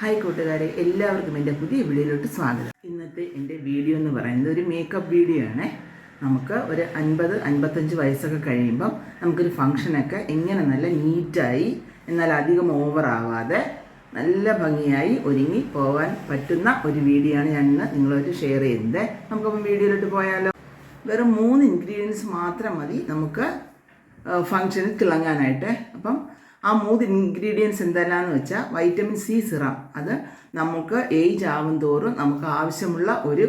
Hi കൂട്ടുകാരെ എല്ലാവർക്കും എന്റെ പുതിയ വീഡിയോയിലോട്ട് സ്വാഗതം. ഇന്നത്തെ എന്റെ വീഡിയോ എന്ന് പറയുന്നത് ഒരു മേക്കപ്പ് വീഡിയോ ആണ്. നമുക്ക് ഒരു അൻപത് അൻപത്തഞ്ച് വയസ്സൊക്കെ കഴിയുമ്പം നമുക്കൊരു ഫങ്ഷനൊക്കെ എങ്ങനെ നല്ല നീറ്റായി എന്നാൽ അധികം ഓവറാവാതെ നല്ല ഭംഗിയായി ഒരുങ്ങി പോകാൻ പറ്റുന്ന ഒരു വീഡിയോ ആണ് ഞാൻ ഇന്ന് നിങ്ങളൊരു ഷെയർ ചെയ്യുന്നത്. നമുക്കപ്പം വീഡിയോയിലോട്ട് പോയാലോ. വെറും മൂന്ന് ഇൻഗ്രീഡിയൻസ് മാത്രം മതി നമുക്ക് ഫങ്ഷനിൽ തിളങ്ങാനായിട്ട്. അപ്പം ആ മൂന്ന് ഇൻഗ്രീഡിയൻസ് എന്തെല്ലാമെന്ന് വെച്ചാൽ വൈറ്റമിൻ സി സിറം അത് നമുക്ക് ഏജ് ആവും തോറും നമുക്ക് ആവശ്യമുള്ള ഒരു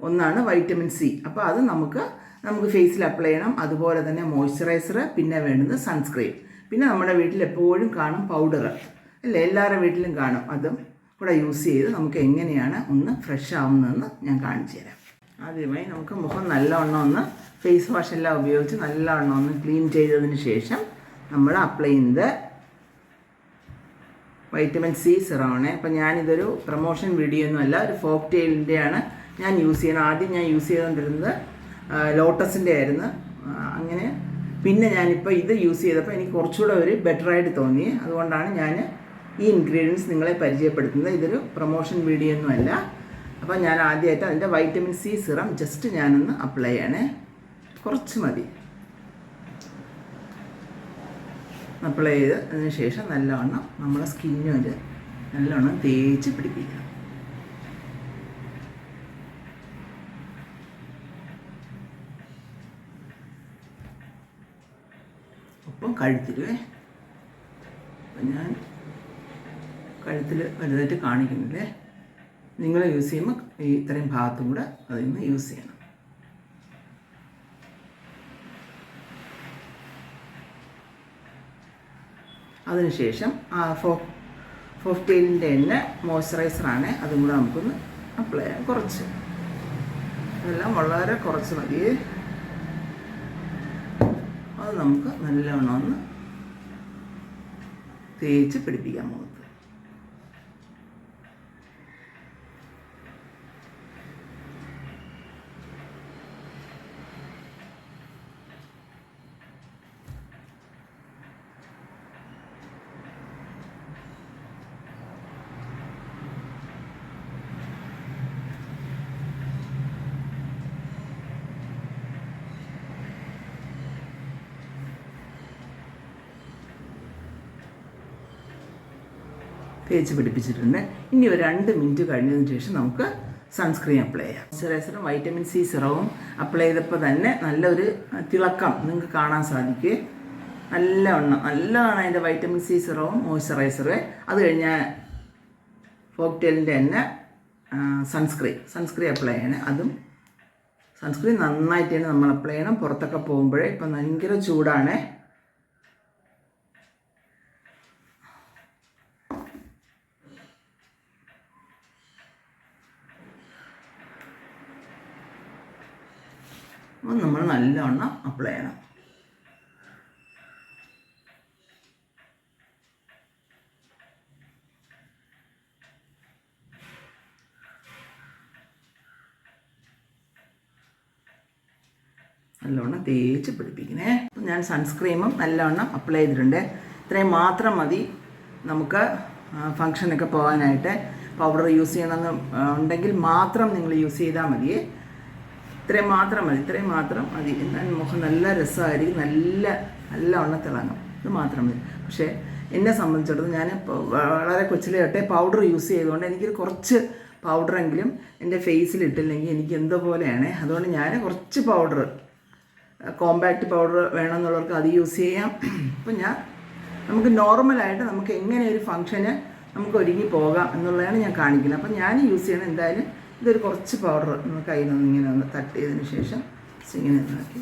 ഒന്നാണ് വൈറ്റമിൻ സി അപ്പോൾ അത് നമുക്ക് നമുക്ക് ഫേസിൽ അപ്ലൈ ചെയ്യണം. അതുപോലെ തന്നെ മോയ്സ്ചറൈസർ പിന്നെ വേണ്ടത് സൺസ്ക്രീൻ പിന്നെ നമ്മുടെ വീട്ടിൽ എപ്പോഴും കാണും പൗഡർ അല്ലേ? എല്ലാവരുടെ വീട്ടിലും കാണും. അതും കൂടെ യൂസ് ചെയ്ത് നമുക്ക് എങ്ങനെയാണ് ഒന്ന് ഫ്രഷ് ആവുന്നതെന്ന് ഞാൻ കാണിച്ചു തരാം. ആദ്യമായി നമുക്ക് മുഖം നല്ലവണ്ണം ഒന്ന് ഫേസ് വാഷ് എല്ലാം ഉപയോഗിച്ച് നല്ലവണ്ണം ഒന്ന് ക്ലീൻ ചെയ്തതിന് ശേഷം നമ്മൾ അപ്ലൈ ചെയ്യുന്നത് വൈറ്റമിൻ സി സിറമാണ് അപ്പം ഞാനിതൊരു പ്രൊമോഷൻ വീഡിയോ ഒന്നും അല്ല ഒരു ഫോക്ക് ടെയിലിന്റെയാണ് ഞാൻ യൂസ് ചെയ്യുന്നത് ആദ്യം ഞാൻ യൂസ് ചെയ്തുകൊണ്ടിരുന്നത് ലോട്ടസിന്റെ ആയിരുന്നു. അങ്ങനെ. പിന്നെ ഞാനിപ്പോൾ ഇത് യൂസ് ചെയ്തപ്പോൾ എനിക്ക് കുറച്ചുകൂടെ ഒരു ബെറ്ററായിട്ട് തോന്നി. അതുകൊണ്ടാണ് ഞാൻ ഈ ഇൻഗ്രീഡിയൻസ് നിങ്ങളെ പരിചയപ്പെടുത്തുന്നത്. ഇതൊരു പ്രൊമോഷൻ വീഡിയോ ഒന്നും അല്ല. അപ്പോൾ ഞാൻ ആദ്യമായിട്ട് അതിന്റെ വൈറ്റമിൻ സി സിറം ജസ്റ്റ് ഞാനൊന്ന് അപ്ലൈ ചെയ്യണേ. കുറച്ച് മതി. അപ്ലൈ ചെയ്ത് അതിന് ശേഷം നല്ലവണ്ണം നമ്മുടെ സ്കിന്നിൽ നല്ലവണ്ണം തേച്ച് പിടിപ്പിക്കണം ഒപ്പം കഴുത്തിലുവേ അപ്പം ഞാൻ കഴുത്തിൽ വലുതായിട്ട് കാണിക്കുന്നില്ലേ? നിങ്ങൾ യൂസ് ചെയ്യുമ്പോൾ ഈ ഇത്രയും ഭാഗത്തും കൂടെ അതിൽ നിന്ന് യൂസ് ചെയ്യണം. അതിനുശേഷം ആ ഫോ ഫോഫ്റ്റീനിന്റെ എണ്ണ മോയ്സ്ചറൈസറാണ് അതും കൂടെ നമുക്കൊന്ന് അപ്ലൈ ചെയ്യാം. കുറച്ച്. അതെല്ലാം വളരെ കുറച്ച് മതി. അത് നമുക്ക് നല്ലവണ്ണം ഒന്ന് തേച്ച് പിടിപ്പിക്കാം മുഖത്ത്. തേച്ച് പിടിപ്പിച്ചിട്ടുണ്ട്. ഇനി ഒരു രണ്ട് മിനിറ്റ് കഴിഞ്ഞതിന് ശേഷം നമുക്ക് സൺസ്ക്രീൻ അപ്ലൈ ചെയ്യാം. മോയ്സ്ചറൈസറും വൈറ്റമിൻ സി സിറവും അപ്ലൈ ചെയ്തപ്പോൾ തന്നെ നല്ലൊരു തിളക്കം നിങ്ങൾക്ക് കാണാൻ സാധിക്കും. നല്ലവണ്ണം നല്ലതാണ് അതിന്റെ വൈറ്റമിൻ സി സിറവും മോയ്സ്ചറൈസറ് അത് കഴിഞ്ഞാൽ ഫോക്ടെയിലിന്റെ തന്നെ സൺസ്ക്രീൻ സൺസ്ക്രീൻ അപ്ലൈ ചെയ്യണം. അതും സൺസ്ക്രീൻ നന്നായിട്ട് തന്നെ നമ്മൾ അപ്ലൈ ചെയ്യണം. പുറത്തൊക്കെ പോകുമ്പോഴേ ഇപ്പം ഭയങ്കര ചൂടാണ്. അപ്പോൾ നമ്മൾ നല്ലവണ്ണം അപ്ലൈ ചെയ്യണം. നല്ലവണ്ണം തേച്ച് പിടിപ്പിക്കണേ. അപ്പം ഞാൻ സൺസ്ക്രീമും നല്ലവണ്ണം അപ്ലൈ ചെയ്തിട്ടുണ്ട്. ഇത്രയും മാത്രം മതി. നമുക്ക് ഫങ്ഷനൊക്കെ പോകാനായിട്ട് പൗഡർ യൂസ് ചെയ്യണമെന്ന് ഉണ്ടെങ്കിൽ മാത്രം നിങ്ങൾ യൂസ് ചെയ്താൽ മതിയേ ഇത്രയും മാത്രം മതി ഇത്രയും മാത്രം മതി. എന്നാൽ മുഖം നല്ല രസമായിരിക്കും നല്ല നല്ല ഉള്ള തിളങ്ങും ഇത് മാത്രം മതി. പക്ഷേ എന്നെ സംബന്ധിച്ചിടത്തോളം ഞാൻ വളരെ കൊച്ചിലെ പൗഡർ യൂസ് ചെയ്തുകൊണ്ട് എനിക്ക് കുറച്ച് പൗഡറെങ്കിലും എന്റെ ഫേസിൽ ഇട്ടില്ലെങ്കിൽ എനിക്ക് എന്തോ പോലെയാണ്. അതുകൊണ്ട് ഞാൻ കുറച്ച് പൗഡർ കോമ്പാക്റ്റ് പൗഡർ വേണമെന്നുള്ളവർക്ക് അത് യൂസ് ചെയ്യാം. അപ്പം ഞാൻ നമുക്ക് നോർമലായിട്ട് നമുക്ക് എങ്ങനെ ഒരു ഫങ്ഷന് നമുക്ക് ഒരുങ്ങി പോകാം എന്നുള്ളതാണ് ഞാൻ കാണിക്കുന്നത്. അപ്പം ഞാൻ യൂസ് ചെയ്യണം എന്തായാലും ഇതൊരു കുറച്ച് പൗഡർ കയ്യിൽ നിന്ന് ഇങ്ങനെ ഒന്ന് തട്ടിയതിന് ശേഷം just ഇങ്ങനെ ഒന്നാക്കി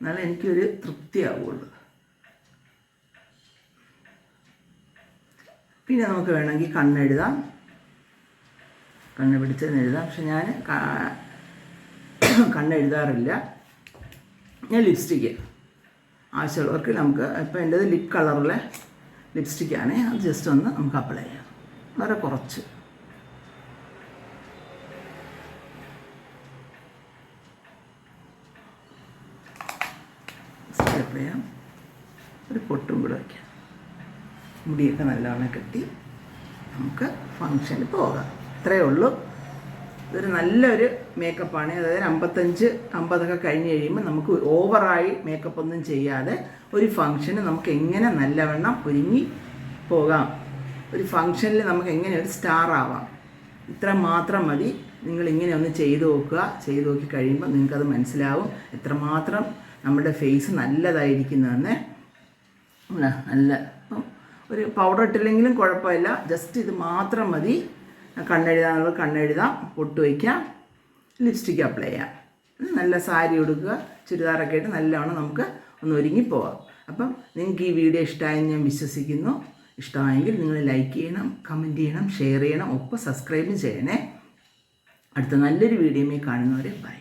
എന്നാലും എനിക്കൊരു തൃപ്തിയാവുള്ളൂ. പിന്നെ നമുക്ക് വേണമെങ്കിൽ കണ്ണെഴുതാം കണ്ണ് പിടിച്ചതിന് എഴുതാം. പക്ഷെ ഞാൻ കണ്ണെഴുതാറില്ല ഞാൻ ലിപ്സ്റ്റിക്ക് ആവശ്യമുള്ളവർക്ക് നമുക്ക് ഇപ്പം എന്റെത് ലിപ് കളറിലെ ലിപ്സ്റ്റിക്കാണ് അത് ജസ്റ്റ് ഒന്ന് നമുക്ക് അപ്ലൈ ചെയ്യാം. വളരെ കുറച്ച്. ചെയ്യാം. ഒരു പൊട്ടും കൂടെ വയ്ക്കാം മുടിയൊക്കെ നല്ലവണ്ണം കെട്ടി നമുക്ക് ഫങ്ഷന് പോകാം. ഇത്രയേ ഉള്ളൂ. ഇതൊരു നല്ലൊരു മേക്കപ്പാണ് അതായത് അമ്പത്തഞ്ച് അമ്പതൊക്കെ കഴിഞ്ഞ് കഴിയുമ്പോൾ നമുക്ക് ഓവറായി മേക്കപ്പ് ഒന്നും ചെയ്യാതെ ഒരു ഫങ്ഷന് നമുക്ക് എങ്ങനെ നല്ലവണ്ണം ഒരുങ്ങി പോകാം. ഒരു ഫങ്ഷനിൽ നമുക്ക് എങ്ങനെ ഒരു സ്റ്റാർ ആവാം. ഇത്ര മാത്രം മതി. നിങ്ങൾ ഇങ്ങനെ ഒന്ന് ചെയ്ത് നോക്കുക. ചെയ്ത് നോക്കി കഴിയുമ്പോൾ നിങ്ങൾക്കത് മനസ്സിലാവും. എത്രമാത്രം നമ്മുടെ ഫേസ് നല്ലതായിരിക്കുന്നതെന്ന് നല്ല ഒരു പൗഡർ ഇട്ടില്ലെങ്കിലും കുഴപ്പമില്ല. ജസ്റ്റ് ഇത് മാത്രം മതി. കണ്ണെഴുതാനുള്ളത് കണ്ണെഴുതാം. പൊട്ട് വയ്ക്കാം ലിപ്സ്റ്റിക്ക് അപ്ലൈ ചെയ്യാം. നല്ല സാരി ഉടുക്കുക ചുരിദാറൊക്കെ ആയിട്ട് നല്ലവണ്ണം നമുക്ക് ഒന്ന് ഒരുങ്ങി പോവാം. അപ്പം നിങ്ങൾക്ക് ഈ വീഡിയോ ഇഷ്ടമായെന്ന് ഞാൻ വിശ്വസിക്കുന്നു. ഇഷ്ടമായെങ്കിൽ നിങ്ങൾ ലൈക്ക് ചെയ്യണം കമന്റ് ചെയ്യണം ഷെയർ ചെയ്യണം ഒപ്പം സബ്സ്ക്രൈബും ചെയ്യണേ. അടുത്ത നല്ലൊരു വീഡിയോയിൽ കാണുന്നവരെ ബൈ